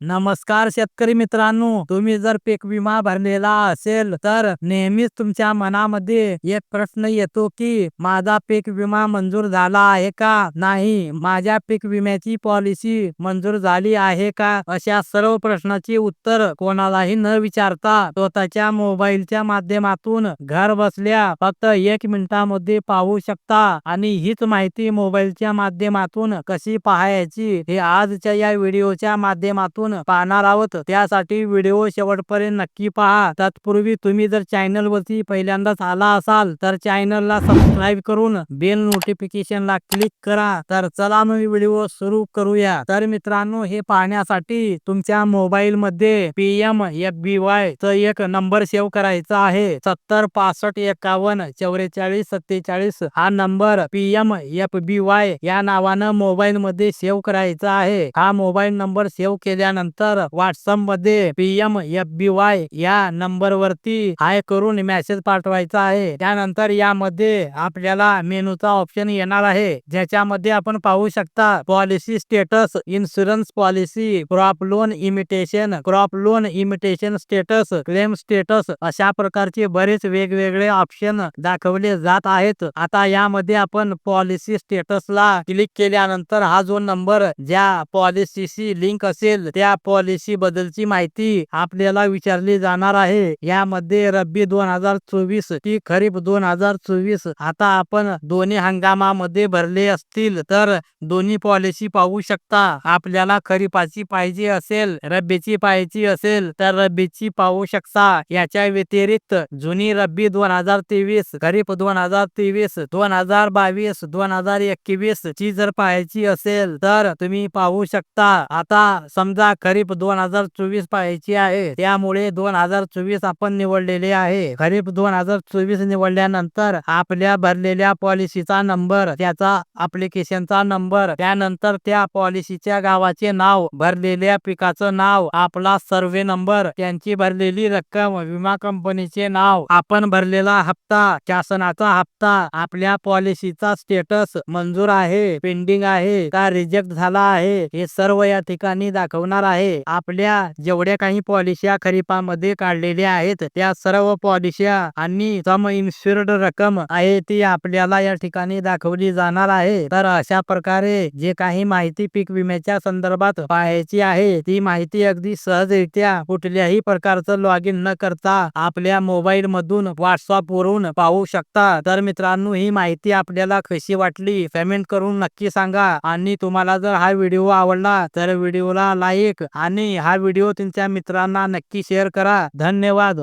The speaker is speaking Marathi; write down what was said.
नमस्कार शेतकरी मित्रांनो तुम्ही जर पीक विमा भरलेला असेल तर नेहमीच तुमच्या मनामध्ये एक प्रश्न येतो की माझा पीक विमा मंजूर झाला आहे का? नाही माझ्या पीक विम्याची पॉलिसी मंजूर झाली आहे का? अशा सर्व प्रश्नाची उत्तर कोणालाही न विचारता स्वतःच्या मोबाईलच्या माध्यमातून घर बसल्या फक्त एक मिनिटामध्ये पाहू शकता. आणि हीच माहिती मोबाईलच्या माध्यमातून कशी पाहायची हे आजच्या या व्हिडिओच्या माध्यमातून पाहणार आहोत. त्यासाठी व्हिडिओ शेवटपर्यंत नक्की पहा. तत्पूर्वी तुम्ही जर चॅनल वरती पहिल्यांदाच आला असाल तर चॅनलला सबस्क्राईब करून बेल नोटिफिकेशन ला क्लिक करा. तर चला मग व्हिडिओ सुरू करूया. तर मित्रांनो हे पाहण्यासाठी तुमच्या मोबाईल मध्ये P M F B Y च एक नंबर सेव्ह करायचा आहे. सत्तर पासष्ट एकावन्न चौवेचाळीस सत्तेचाळीस हा number P M F B Y या नावानं मोबाईल मध्ये सेव्ह करायचा आहे. हा मोबाईल नंबर सेव्ह नंतर व्हॉट्सअपमध्ये P M F B Y या नंबर वरती हाय करून मेसेज पाठवायचा आहे. त्यानंतर यामध्ये आपल्याला मेनूचा ऑप्शन येणार आहे. ज्याच्यामध्ये आपण पाहू शकता policy status insurance policy crop loan intimation crop loan intimation status claim status अशा प्रकारचे बरेच वेगवेगळे ऑप्शन दाखवले जात आहेत. आता यामध्ये आपण पॉलिसी स्टेटसला क्लिक केल्यानंतर हा जो नंबर ज्या पॉलिसीशी लिंक असेल त्या या पॉलिसी बद्दलची माहिती आपल्याला विचारली जाणार आहे. यामध्ये रब्बी दोन हजार चोवीस ती खरीप दोन हजार चोवीस आता आपण दोन्ही हंगामामध्ये भरले असतील तर दोन्ही पॉलिसी पाहू शकता. आपल्याला खरीपाची पाहिजे असेल रब्बीची पाहिजे असेल तर रब्बीची पाहू शकता. याच्या व्यतिरिक्त जुनी रब्बी दोन हजार तेवीस खरीप दोन हजार तेवीस दोन हजार बावीस दोन हजार एकवीस ची जर पाहायची असेल तर तुम्ही पाहू शकता. आता समजा खरीप दोन हजार चोवीस पाहायची आहे. त्यामुळे दोन हजार चोवीस आपण निवडलेले आहे. खरीप दोन हजार चोवीस निवडल्यानंतर आपल्या भरलेल्या पॉलिसीचा नंबर त्याचा अप्लिकेशनचा नंबर त्यानंतर त्या पॉलिसीच्या गावाचे नाव भरलेल्या पिकाचं नाव आपला सर्वे नंबर त्यांची भरलेली रक्कम विमा कंपनीचे नाव आपण भरलेला हप्ता शासनाचा हप्ता आपल्या पॉलिसीचा स्टेटस मंजूर आहे पेंडिंग आहे का रिजेक्ट झाला आहे हे सर्व या ठिकाणी दाखवणार आहे. आपल्या जेवढ्या काही पॉलिस्या खरीपामध्ये काढलेल्या आहेत त्या सर्व पॉलिश्या आणि सम इन्शुर्ड रक्कम आहे ती आपल्याला या ठिकाणी दाखवली जाणार आहे. तर अशा प्रकारे जे काही माहिती पीक विम्याच्या संदर्भात पाहायची आहे ती माहिती अगदी सहजरित्या कुठल्याही प्रकारचं लॉग इन न करता आपल्या मोबाईल मधून व्हॉट्सअप वरून पाहू शकता. तर मित्रांनो ही माहिती आपल्याला कशी वाटली कमेंट करून नक्की सांगा. आणि तुम्हाला जर हा व्हिडिओ आवडला तर व्हिडिओला लाईक आणि हा व्हिडिओ तुमच्या मित्रांना नक्की शेअर करा. धन्यवाद.